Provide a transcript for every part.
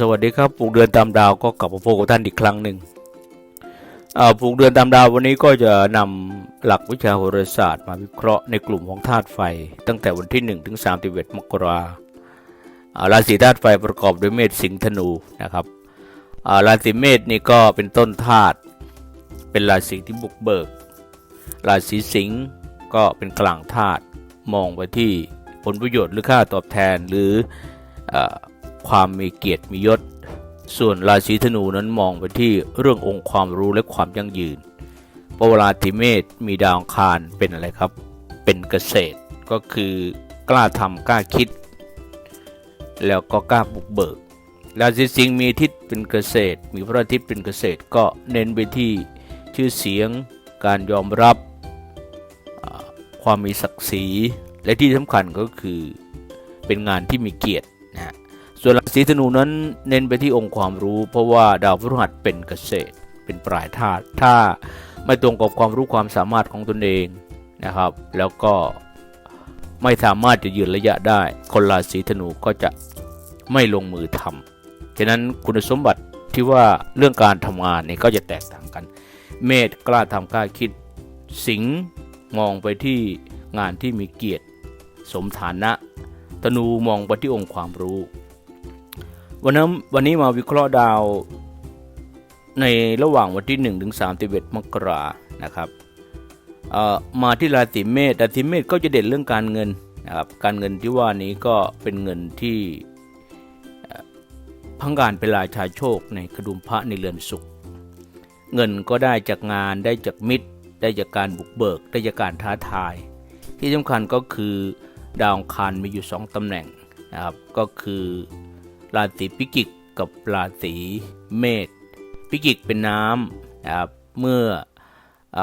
สวัสดีครับปลูกเดือนตามดาวก็กลับมาพบกับท่านอีกครั้งหนึ่งปลูกเดือนตามดาววันนี้ก็จะนำหลักวิชาโหราศาสตร์มาวิเคราะห์ในกลุ่มของธาตุไฟ ตั้งแต่วันที่1ถึง31มกราราศีธาตุไฟประกอบด้วยเมษสิงห์ธนูนะครับราศีเมษนี่ก็เป็นต้นธาตุเป็นราศีที่บุกเบิก ราศีสิงห์ก็เป็นกลางธาตุมองไปที่ผลประโยชน์หรือค่าตอบแทนหรืออ ความมีเกียรติมียศ ส่วนราศีธนูนั้นมองไปที่เรื่ององค์ความรู้และความยั่งยืนเพราะเวลาธิเมษมีดาวคารเป็นอะไรครับ เป็นเกษตรก็คือกล้าทำกล้าคิด แล้วก็กล้าบุกเบิกราศีสิงห์มีทิศเป็นเกษตร มีพระอาทิตย์เป็นเกษตรก็เน้นไปที่ชื่อเสียง การยอมรับความมีศักดิ์ศรีและที่สำคัญก็คือเป็นงานที่มีเกียรตินะฮะ ส่วนราศีธนูนั้นเน้นไปที่องค์ความรู้ เพราะว่าดาวพฤหัสเป็นเกษตร เป็นปลายธาตุถ้าไม่ตรงกับความรู้ความสามารถของตนเองนะครับ แล้วก็ไม่สามารถจะยืนระยะได้ คนราศีธนูก็จะไม่ลงมือทำฉะนั้นคุณสมบัติที่ว่าเรื่องการทำงานนี่ก็จะแตกต่างกัน เมษกล้าทำกล้าคิดสิงห์มองไปที่งานที่มีเกียรติ สมฐานะ ธนูมองไปที่องค์ความรู้ วันนั้นวันนี้มาวิเคราะห์ดาวในระหว่างวันที่1ถึง31มกรานะครับมาที่ราศีเมษราศีเมษก็จะเด่นเรื่องการเงินนะครับการเงินที่ว่านี้ก็เป็นเงินที่พังการเป็นราชาโชคในกระดุมพระในเรือนสุข เงินก็ได้จากงานได้จากมิตร ได้จากการบุกเบิก ได้จากการท้าทาย ที่สำคัญก็คือดาวอังคารมีอยู่ 2ตำแหน่งนะครับก็คือ ราศีพิจิกกับราศีเมษพิจิกเป็นน้ำนะครับเมื่ออ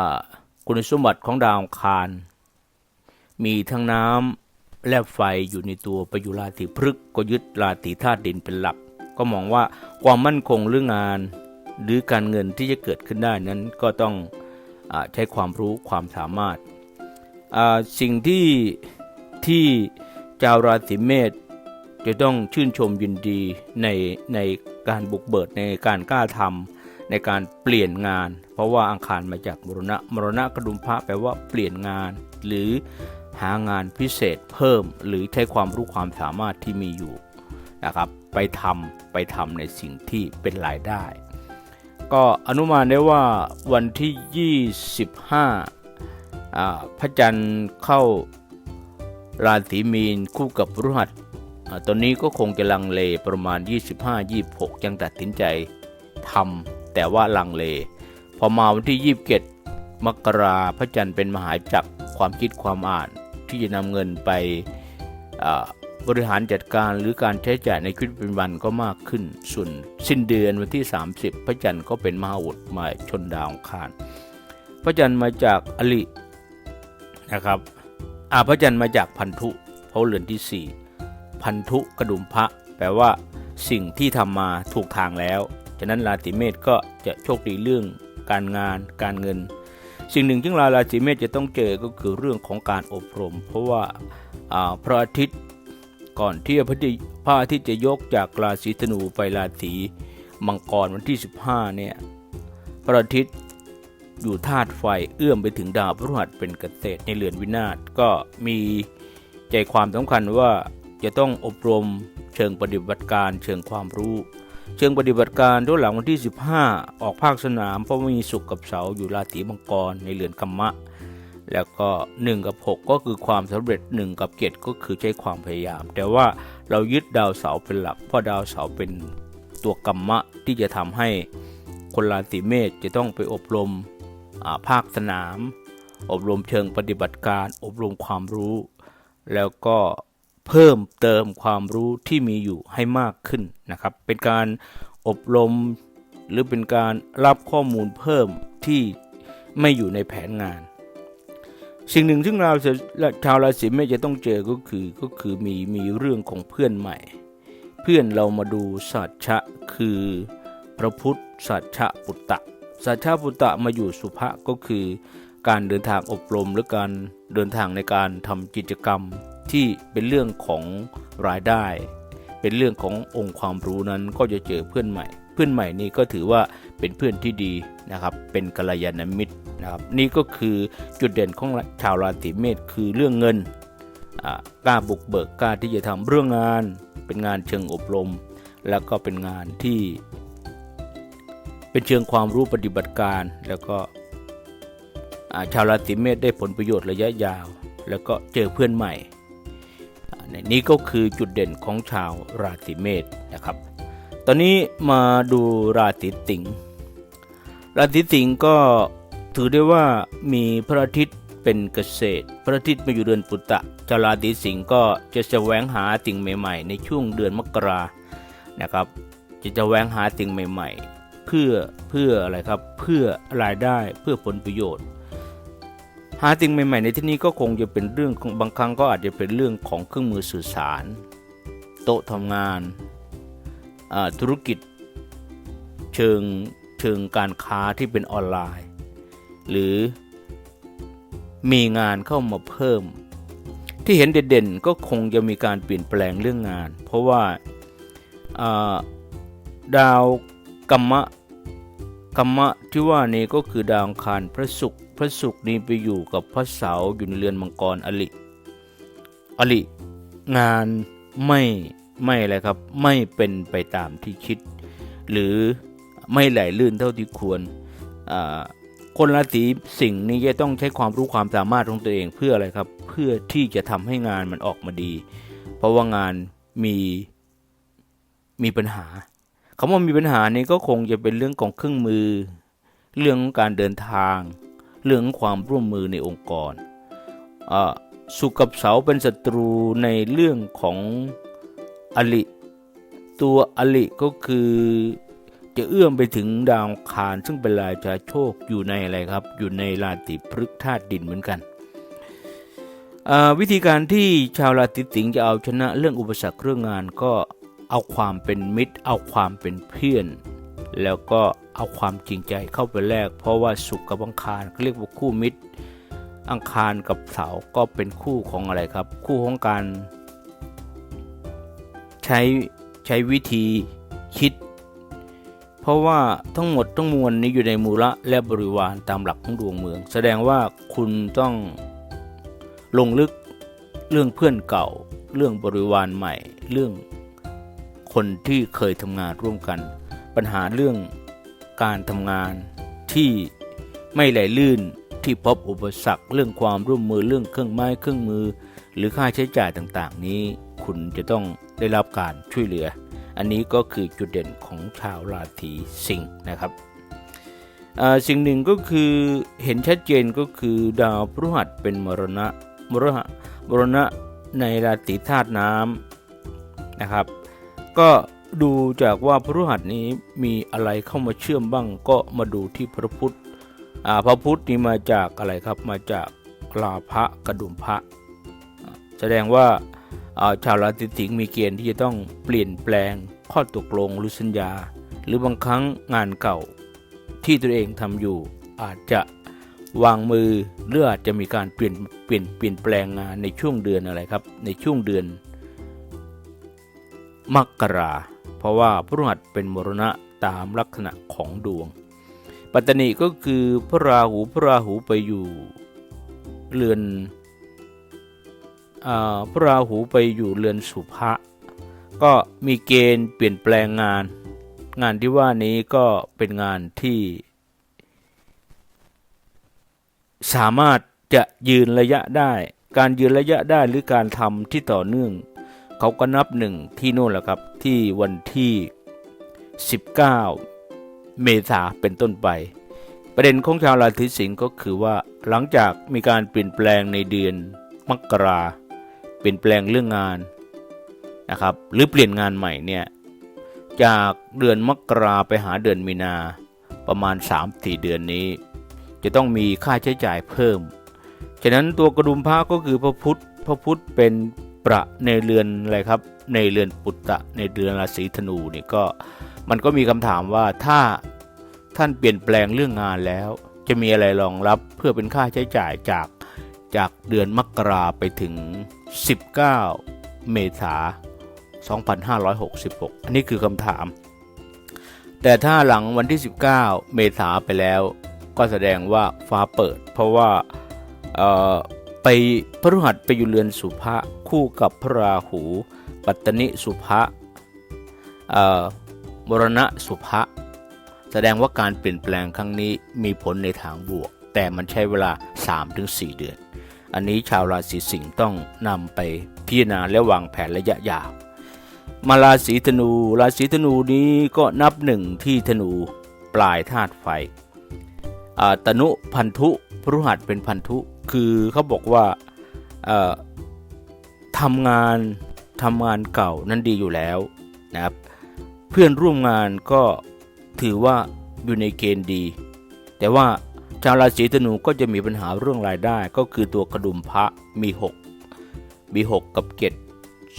คุณสมบัติของดาวคารมีทั้งน้ำและไฟอยู่ในตัวไปอยู่ราศีพฤกษ์ก็ยึดราศีธาตุดินเป็นหลัก ก็มองว่าความมั่นคงเรื่องงาน หรือการเงินที่จะเกิดขึ้นได้นั้นก็ต้องอใช้ความรู้ความสามารถ สิ่งที่ที่ชาวราศีเมษ จะต้องชื่นชมยินดีในในการบุกเบิดในการกล้าทำในการเปลี่ยนงาน เพราะว่าอังคารมาจากมรณะมรณะกระดุมพระแปลว่าเปลี่ยนงาน หรือหางานพิเศษเพิ่ม หรือใช้ความรู้ความสามารถที่มีอยู่นะครับ ไปทำไปทำในสิ่งที่เป็นรายได้ ก็อนุมานได้ว่าวันที่ 25พระจันทร์เข้าราศีมีนคู่กับพฤหัส ตอนนี้ก็คงจะลังเลประมาณ 25-26 ยังตัดสินใจทำแต่ว่าลังเล พอมาวันที่ 27 มกราพระจันทร์เป็นมหาจักรความคิดความอ่าน ที่จะนำเงินไปบริหารจัดการหรือการใช้จ่ายในชีวิตประจำวันก็มากขึ้น ส่วนสิ้นเดือนวันที่ 30 พระจันทร์ก็เป็นมหาอุดมาชนดาวคารพระจันทร์มาจากอลินะครับอาพระจันทร์มาจากพันธุเพราะเรือนที่4 พันธุกระดุมพระ แปลว่า สิ่งที่ทำมาถูกทางแล้ว ฉะนั้นราศีเมษก็จะโชคดีเรื่องการงานการเงิน สิ่งหนึ่งที่ราศีเมษจะต้องเจอก็คือเรื่องของการอบรม เพราะว่าพระอาทิตย์ก่อนที่พระอาทิตย์พระอาทิตย์จะยกจากราศีธนูไปราศีมังกรวันที่ 15เนี่ยพระอาทิตย์อยู่ธาตุไฟเอื้อมไปถึงดาวพฤหัสเป็นเกษตรในเรือนวินาศก็มีใจความสำคัญว่า จะต้องอบรมเชิงปฏิบัติการเชิงความรู้ เชิงปฏิบัติการด้วยหลังวันที่ 15 ออกภาคสนามเพราะมีสุขกับเสาอยู่ราศีมังกรในเรือนกัมมะ แล้วก็ 1 กับ 6 ก็คือความสำเร็จ 1 กับเกตก็คือใช้ความพยายาม แต่ว่าเรายึดดาวเสาเป็นหลัก เพราะดาวเสาเป็นตัวกัมมะที่จะทำให้คนราศีเมษจะต้องไปอบรมาภาคสนาม อบรมเชิงปฏิบัติการ อบรมความรู้ แล้วก็ เพิ่มเติมความรู้ที่มีอยู่ให้มากขึ้นนะครับ เป็นการอบรม หรือเป็นการรับข้อมูลเพิ่มที่ไม่อยู่ในแผนงาน สิ่งหนึ่งซึ่งเราชาวราศีเมษจะต้องเจอก็คือก็คือมีมีเรื่องของเพื่อนใหม่ เพื่อนเรามาดูสัจชะคือพระพุทธสัจชะปุตตะสัจชะปุตตะมาอยู่สุภะก็คือ การเดินทางอบรมหรือการเดินทางในการทำกิจกรรม ที่เป็นเรื่องของรายได้ เป็นเรื่องขององค์ความรู้นั้นก็จะเจอเพื่อนใหม่ เพื่อนใหม่นี่ก็ถือว่าเป็นเพื่อนที่ดีนะครับเป็นกัลยาณมิตรนะครับนี่ก็คือจุดเด่นของชาวราศีเมษคือเรื่องเงินกล้าบุกเบิกกล้าที่จะทำเรื่องงาน เป็นงานเชิงอบรม แล้วก็เป็นงานที่ เป็นเชิงความรู้ปฏิบัติการ แล้วก็ชาวราศีเมษได้ผลประโยชน์ระยะยาว แล้วก็เจอเพื่อนใหม่ นี่ก็คือจุดเด่นของชาวราศีเมษนะครับ ตอนนี้มาดูราศีสิงห์ราศีสิงห์ก็ถือได้ว่ามีพระอาทิตย์เป็นเกษตร พระอาทิตย์มาอยู่เดือนปุตตะชาวราศีสิงห์ก็จะแสวงหาสิ่งใหม่ ๆ ในช่วงเดือนมกรานะครับ จะแสวงหาสิ่งใหม่ ๆ เพื่อเพื่ออะไรครับเพื่อรายได้เพื่อผลประโยชน์ หาสิ่งใหม่ๆในที่นี้ก็คงจะเป็นเรื่องบางครั้งก็อาจจะเป็นเรื่องของเครื่องมือสื่อสาร โต๊ะทำงานธุรกิจเชิงเชิงการค้าที่เป็นออนไลน์ หรือมีงานเข้ามาเพิ่ม ที่เห็นเด่นๆก็คงจะมีการเปลี่ยนแปลงเรื่องงาน เพราะว่าดาวกัมมะกัมมะที่ว่านี้ก็คือดาวอังคารพระศุกร์พระศุกร์นี้ไปอยู่กับพระเสาอยู่ในเรือนมังกรอลิอลิงานไม่ไม่อะไรครับ ไม่เป็นไปตามที่คิด หรือไม่ไหลลื่นเท่าที่ควรคนราศีสิงห์นี้จะต้องใช้ความรู้ความสามารถของตัวเองเพื่ออะไรครับ เพื่อที่จะทำให้งานมันออกมาดี เพราะว่างานมีมีปัญหาคำว่ามีปัญหานี้ก็คงจะเป็นเรื่องของเครื่องมือ เรื่องของการเดินทาง เรื่องของความร่วมมือในองค์กร สุกับเสาเป็นศัตรูในเรื่องของอลิ ตัวอลิก็คือจะเอื้อมไปถึงดาวคารซึ่งเป็นราชาโชคอยู่ในอะไรครับ อยู่ในราศีพฤกษ์ธาตุดินเหมือนกัน วิธีการที่ชาวราศีสิงห์จะเอาชนะเรื่องอุปสรรคเรื่องงานก็เอาความเป็นมิตร เอาความเป็นเพื่อน แล้วก็ เอาความจริงใจเข้าไปแลกเพราะว่าสุขกับอังคารเรียกว่าคู่มิตร อังคารกับเสาก็เป็นคู่ของอะไรครับ คู่ของการใช้ใช้วิธีคิด เพราะว่าทั้งหมดทั้งมวลนี้อยู่ในมูละและบริวารตามหลักของดวงเมือง แสดงว่าคุณต้องลงลึกเรื่องเพื่อนเก่า เรื่องบริวารใหม่ เรื่องคนที่เคยทำงานร่วมกัน ปัญหาเรื่อง การทำงานที่ไม่ไหลลื่นที่พบอุปสรรคเรื่องความร่วมมือเรื่องเครื่องไม้เครื่องมือ หรือค่าใช้จ่ายต่างๆ นี้ คุณจะต้องได้รับการช่วยเหลือ อันนี้ก็คือจุดเด่นของชาวราศีสิงห์นะครับสิ่งหนึ่งก็คือเห็นชัดเจนก็คือดาวพฤหัสเป็นมรณะมรณะมรณะในราศีธาตุน้ำนะครับ ก็ ดูจากว่าพฤหัสนี้มีอะไรเข้ามาเชื่อมบ้างก็มาดูที่พระพุทธพระพุทธนี่มาจากอะไรครับมาจากลาภะกระดุมพระ แสดงว่าชาวราศีสิงห์มีเกณฑ์ที่จะต้องเปลี่ยนแปลงข้อตกลงหรือสัญญา หรือบางครั้งงานเก่าที่ตัวเองทำอยู่อาจจะวางมือหรืออาจจะมีการเปลี่ยนเปลี่ยนเปลี่ยนแปลงงานในช่วงเดือนอะไรครับ ในช่วงเดือนมกรา เพราะว่าพฤหัสเป็นมรณะตามลักษณะของดวง ปัตตนิก็คือพระราหูพระราหูไปอยู่เรือนอพระราหูไปอยู่เรือนสุภะก็มีเกณฑ์เปลี่ยนแปลงงาน งานที่ว่านี้ก็เป็นงานที่ สามารถจะยืนระยะได้ การยืนระยะได้หรือการทำที่ต่อเนื่อง เขาก็นับหนึ่งที่โน่นแหละครับ ที่วันที่ 19 เมษาเป็นต้นไป ประเด็นของชาวราศีสิงห์ก็คือว่าหลังจากมีการเปลี่ยนแปลงในเดือนมกราเปลี่ยนแปลงเรื่องงานนะครับหรือเปลี่ยนงานใหม่เนี่ยจากเดือนมกราไปหาเดือนมีนาประมาณ 3-4 เดือนนี้ จะต้องมีค่าใช้จ่ายเพิ่ม ฉะนั้นตัวกระดุมพระก็คือพระพุทธ พระพุทธเป็น ประในเรือนอะไรครับ ในเรือนปุตตะในเดือนราศีธนูนี่ก็มันก็มีคำถามว่าถ้าท่านเปลี่ยนแปลงเรื่องงานแล้ว จะมีอะไรรองรับเพื่อเป็นค่าใช้จ่ายจากจากเดือนมกราไปถึง 19 เมษา2566 อันนี้คือคำถาม แต่ถ้าหลังวันที่ 19 เมษาไปแล้ว ก็แสดงว่าฟ้าเปิด เพราะว่า ไปพฤหัสไปอยู่เรือนสุภะคู่กับพระราหู ปัตตนิสุภะมรณะสุภะแสดงว่าการเปลี่ยนแปลงครั้งนี้มีผลในทางบวก แต่มันใช้เวลา 3-4 เดือน อันนี้ชาวราศีสิงห์ต้องนำไปพิจารณาและวางแผนระยะยาว มาราศีธนู ราศีธนูนี้ก็นับหนึ่งที่ธนูปลายธาตุไฟตนุพันธุพฤหัสเป็นพันธุ คือเขาบอกว่าทำงานทำงานเก่านั้นดีอยู่แล้วนะครับเพื่อนร่วมงานก็ถือว่าอยู่ในเกณฑ์ดี แต่ว่าชาวราศีธนูก็จะมีปัญหาเรื่องรายได้ก็คือตัวกระดุมพระมี 6 มี 6 กับเกต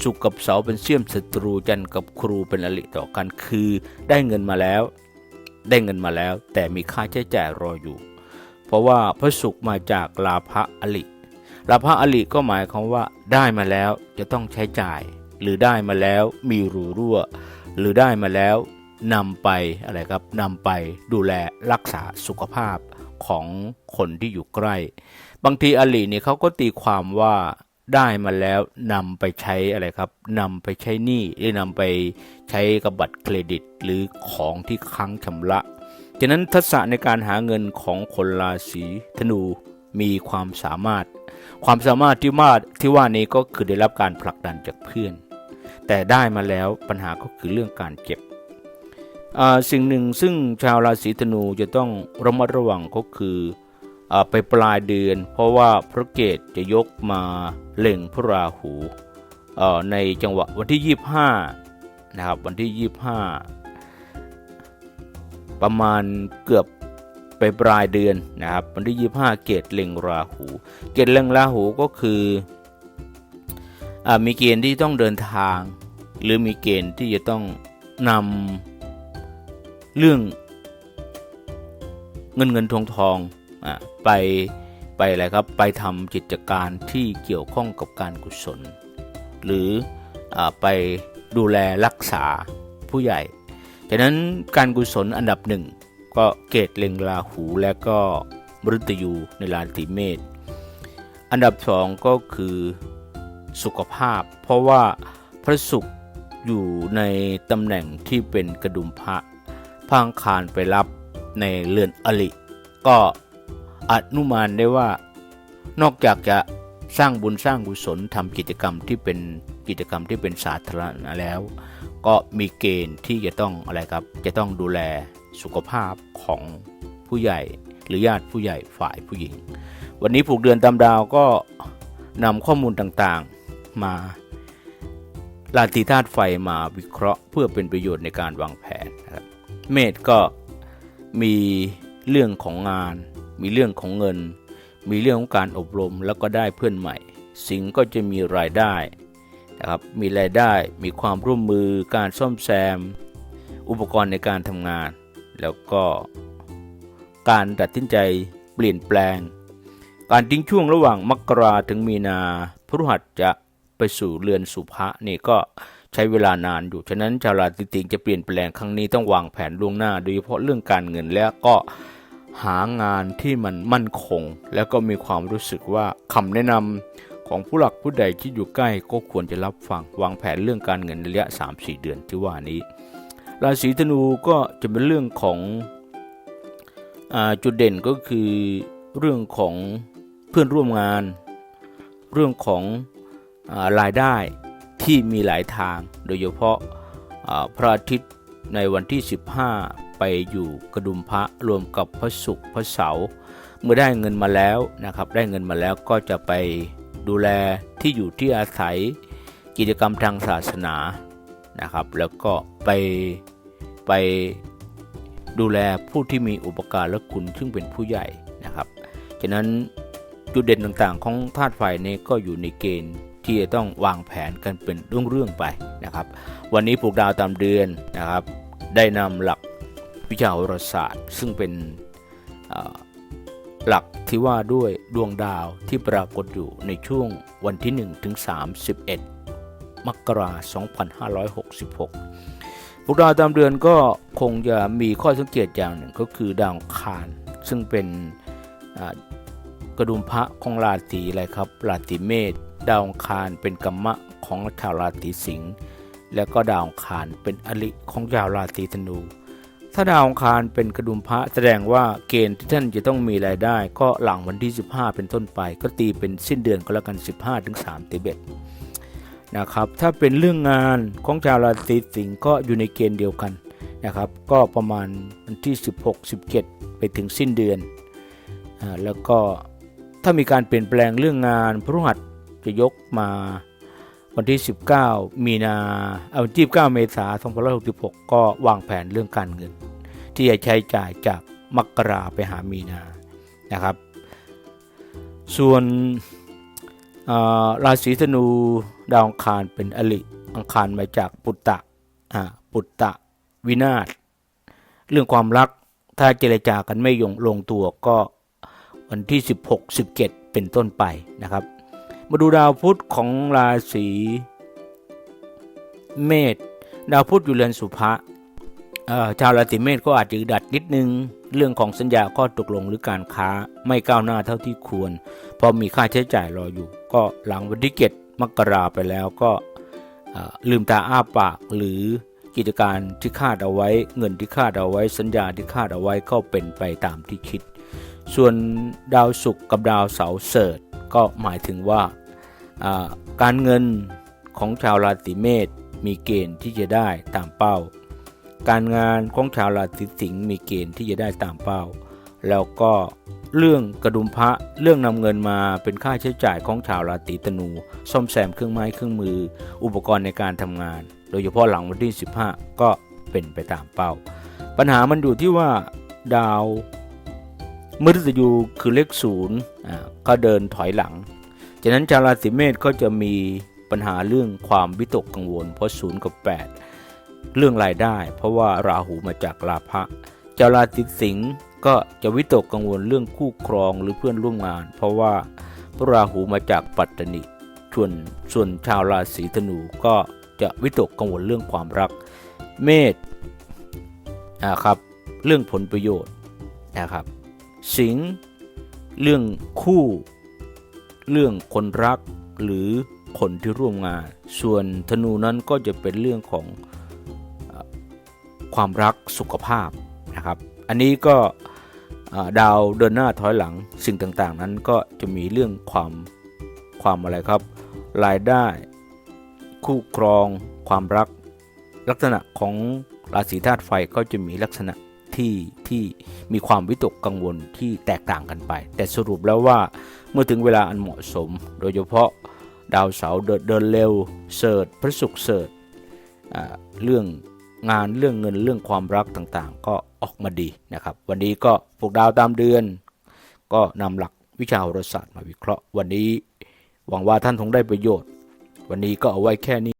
สุกกับเสาเป็นเสี่ยมศัตรูจันทร์กับครูเป็นอริต่อกันคือได้เงินมาแล้ว ได้เงินมาแล้ว แต่มีค่าใช้จ่ายรออยู่ เพราะว่าพระศุกร์มาจากลาภะอลิลาภะอลิก็หมายความว่าได้มาแล้วจะต้องใช้จ่าย หรือได้มาแล้วมีรูรั่ว หรือได้มาแล้วนำไปอะไรครับนำไปดูแลรักษาสุขภาพของคนที่อยู่ใกล้ บางทีอลีเนี่ยเขาก็ตีความว่าได้มาแล้วนำไปใช้อะไรครับนำไปใช้หนี้หรือนำไปใช้กับบัตรเครดิต หรือของที่ค้างชำระ ฉะนั้นทักษะในการหาเงินของคนราศีธนูมีความสามารถ ความสามารถที่มาที่ว่านี้ก็คือได้รับการผลักดันจากเพื่อน แต่ได้มาแล้วปัญหาก็คือเรื่องการเก็บสิ่งหนึ่งซึ่งชาวราศีธนูจะต้องระมัดระวังก็คืออไปปลายเดือน เพราะว่าพระเกตจะยกมาเล็งพระราหูในจังหวะวันที่ 25นะครับวันที่ 25 ประมาณเกือบไปปลายเดือนนะครับวันที่25 เกตเล็งราหู เกตเล็งราหูก็คืออมีเกณฑ์ที่ต้องเดินทาง หรือมีเกณฑ์ที่จะต้องนำเรื่องเงินเงินทองทองอะไปไปอะไรครับไปทำกิจการที่เกี่ยวข้องกับการกุศล หรืออไปดูแลรักษาผู้ใหญ่ ฉะนั้นการกุศลอันดับหนึ่งก็เกตเล็งราหูและก็มฤตยูในราศีเมษ อันดับสองก็คือสุขภาพ เพราะว่าพระศุกร์อยู่ในตำแหน่งที่เป็นกระดุมพระพังคารไปรับในเรือนอลิก็อนุมานได้ว่านอกจากจะสร้างบุญสร้างกุศลทำกิจกรรมที่เป็นกิจกรรมที่เป็นสาธารณะแล้ว ก็มีเกณฑ์ที่จะต้องอะไรครับ จะต้องดูแลสุขภาพของผู้ใหญ่หรือญาติผู้ใหญ่ฝ่ายผู้หญิง วันนี้ผูกเดือนตามดาวก็นำข้อมูลต่างๆมาราศีธาตุไฟมาวิเคราะห์เพื่อเป็นประโยชน์ในการวางแผนนะครับเมษก็มีเรื่องของงาน มีเรื่องของเงิน มีเรื่องของการอบรมแล้วก็ได้เพื่อนใหม่ สิงห์ก็จะมีรายได้ นะครับมีรายได้มีความร่วมมือการซ่อมแซม อุปกรณ์ในการทำงาน แล้วก็การตัดสินใจเปลี่ยนแปลง การทิ้งช่วงระหว่างมกราถึงมีนาพฤหัสจะไปสู่เรือนสุภะนี่ก็ใช้เวลานานอยู่ ฉะนั้นชาวราศีสิงห์จะเปลี่ยนแปลงครั้งนี้ต้องวางแผนล่วงหน้า โดยเฉพาะเรื่องการเงินและก็หางานที่มันมั่นคง แล้วก็มีความรู้สึกว่าคำแนะนำ ของผู้หลักผู้ใดที่อยู่ใกล้ก็ควรจะรับฟังวางแผนเรื่องการเงินระยะ 3-4 เดือนที่ว่านี้ ราศีธนูก็จะเป็นเรื่องของอจุดเด่นก็คือเรื่องของเพื่อนร่วมงาน เรื่องของอรายได้ที่มีหลายทาง โดยเฉพาะพระอาทิตย์ในวันที่ 15 ไปอยู่กระดุมพระรวมกับพระศุกร์พระเสาร์เมื่อได้เงินมาแล้วนะครับ ได้เงินมาแล้วก็จะไป ดูแลที่อยู่ที่อาศัยกิจกรรมทางศาสนานะครับ แล้วก็ไปไปดูแลผู้ที่มีอุปการและคุณซึ่งเป็นผู้ใหญ่นะครับฉะนั้นจุดเด่นต่างๆ ของธาตุไฟนี้ก็อยู่ในเกณฑ์ที่จะต้องวางแผนกันเป็นเรื่องๆไปนะครับ วันนี้ปลูกดาวตามเดือนนะครับ ได้นำหลักวิชาโหราศาสตร์ ซึ่งเป็นอ่อ หลักที่ว่าด้วยดวงดาวที่ปรากฏอยู่ในช่วงวันที่1ถึง31 มกราคม2566 พวกดาวตามเดือนก็คงจะมีข้อสังเกตอย่างหนึ่งก็คือดาวคารซึ่งเป็นกระดุมพระของราศีอะไรครับ ราศีเมษดาวคารเป็นกรรมะของชาวราศีสิงห์และก็ดาวคารเป็นอริของชาวราศีธนู ถ้าดาวองคารเป็นกระดุมพระแสดงว่าเกณฑ์ที่ท่านจะต้องมีรายได้ ก็หลังวันที่ 15 เป็นต้นไป ก็ตีเป็นสิ้นเดือนก็แล้วกัน 15ถึง3ติเบตนะครับถ้าเป็นเรื่องงานของชาวราศีสิงห์ก็อยู่ในเกณฑ์เดียวกันนะครับก็ประมาณวันที่ 16 17 ไปถึงสิ้นเดือนอแล้วก็ถ้ามีการเปลี่ยนแปลงเรื่องงานพฤหัสจะยกมา วันที่ 19 มีนาเอาวันที่9เมษายน2566 ก็วางแผนเรื่องการเงิน ที่จะใช้จ่ายจากมกราไปหามีนานะครับ ส่วนราศีธนูดาวอังคารเป็นอลิอังคารมาจากปุตตะปุตตะวินาศเรื่องความรักถ้าเจรจากันไม่ยงลงตัวก็วันที่ 16 17 เป็นต้นไปนะครับ มาดูดาวพุธของราศีเมษดาวพุธอยู่เรือนสุภะเอ่อชาวราศีเมษก็อาจจะดัดนิดนึง เรื่องของสัญญาข้อตกลงหรือการค้าไม่ก้าวหน้าเท่าที่ควร เพราะมีค่าใช้จ่ายรออยู่ ก็หลังวันที่เจ็ดมกราไปแล้วก็ลืมตาอ้าปากหรือกิจการที่คาดเอาไว้ เงินที่คาดเอาไว้ สัญญาที่คาดเอาไว้ก็เป็นไปตามที่คิด ส่วนดาวศุกร์กับดาวเสาร์เสริฐ ก็หมายถึงว่าการเงินของชาวราศีเมษมีเกณฑ์ที่จะได้ตามเป้า การงานของชาวราศีสิงห์มีเกณฑ์ที่จะได้ตามเป้า แล้วก็เรื่องกระดุมพระเรื่องนำเงินมาเป็นค่าใช้จ่ายของชาวราศีธนู ซ่อมแซมเครื่องไม้เครื่องมือ อุปกรณ์ในการทำงาน โดยเฉพาะหลังวันที่ 15 ก็เป็นไปตามเป้า ปัญหามันอยู่ที่ว่าดาว มฤตยูคือเลขศูนย์ก็เดินถอยหลังฉะนั้นชาวราศีเมษก็จะมีปัญหาเรื่องความวิตกกังวล เพราะศูนย์กับ 8 เรื่องรายได้ เพราะว่าราหูมาจากลาภะชาวราศีสิงห์ก็จะวิตกกังวลเรื่องคู่ครองหรือเพื่อนร่วมงาน เพราะว่าพระราหูมาจากปัตตนิส่วนส่วนชาวราศีธนูก็จะวิตกกังวลเรื่องความรัก เมษนะครับเรื่องผลประโยชน์นะครับ สิง เรื่องคู่ เรื่องคนรักหรือคนที่ร่วมงาน ส่วนธนูนั้นก็จะเป็นเรื่องของความรักสุขภาพนะครับ อันนี้ก็ดาวเดินหน้าถอยหลังสิ่งต่างๆ นั้นก็จะมีเรื่องความความอะไรครับ รายได้ คู่ครอง ความรัก ลักษณะของราศีธาตุไฟก็จะมีลักษณะ ที่ที่มีความวิตกกังวลที่แตกต่างกันไป แต่สรุปแล้วว่าเมื่อถึงเวลาอันเหมาะสม โดยเฉพาะดาวเสาร์เดินเดินเร็วเสิร์ชพระศุกร์เสิร์ชเรื่องงานเรื่องเงินเรื่องความรักต่างๆ ก็ออกมาดีนะครับ วันนี้ก็พวกดาวตามเดือน ก็นำหลักวิชาโหราศาสตร์มาวิเคราะห์ วันนี้หวังว่าท่านคงได้ประโยชน์ วันนี้ก็เอาไว้แค่นี้